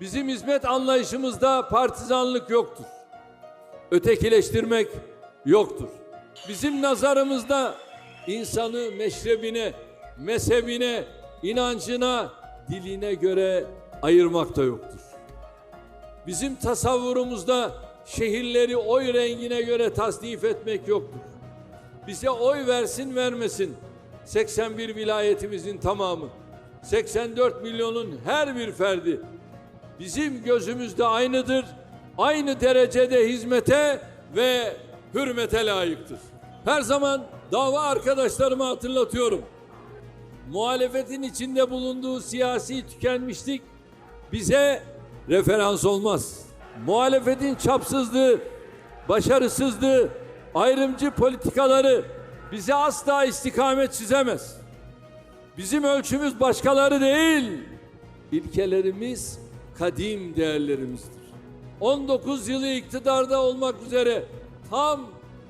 Bizim hizmet anlayışımızda partizanlık yoktur. Ötekileştirmek yoktur. Bizim nazarımızda insanı meşrebine, mezhebine, inancına, diline göre ayırmak da yoktur. Bizim tasavvurumuzda şehirleri oy rengine göre tasnif etmek yoktur. Bize oy versin vermesin 81 vilayetimizin tamamı, 84 milyonun her bir ferdi bizim gözümüzde aynıdır. Aynı derecede hizmete ve hürmete layıktır. Her zaman dava arkadaşlarıma hatırlatıyorum. Muhalefetin içinde bulunduğu siyasi tükenmişlik bize referans olmaz. Muhalefetin çapsızlığı, başarısızlığı, ayrımcı politikaları bize asla istikamet çizemez. Bizim ölçümüz başkaları değil, ilkelerimiz kadim değerlerimizdir. 19 yılı iktidarda olmak üzere tam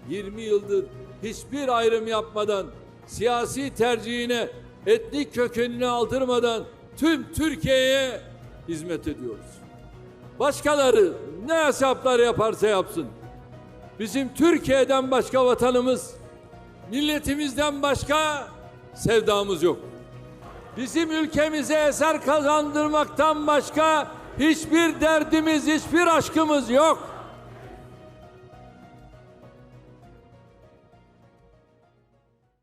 20 yıldır hiçbir ayrım yapmadan, siyasi tercihine, etnik kökenini aldırmadan tüm Türkiye'ye hizmet ediyoruz. Başkaları ne hesaplar yaparsa yapsın. Bizim Türkiye'den başka vatanımız, milletimizden başka sevdamız yok. Bizim ülkemize eser kazandırmaktan başka hiçbir derdimiz, hiçbir aşkımız yok.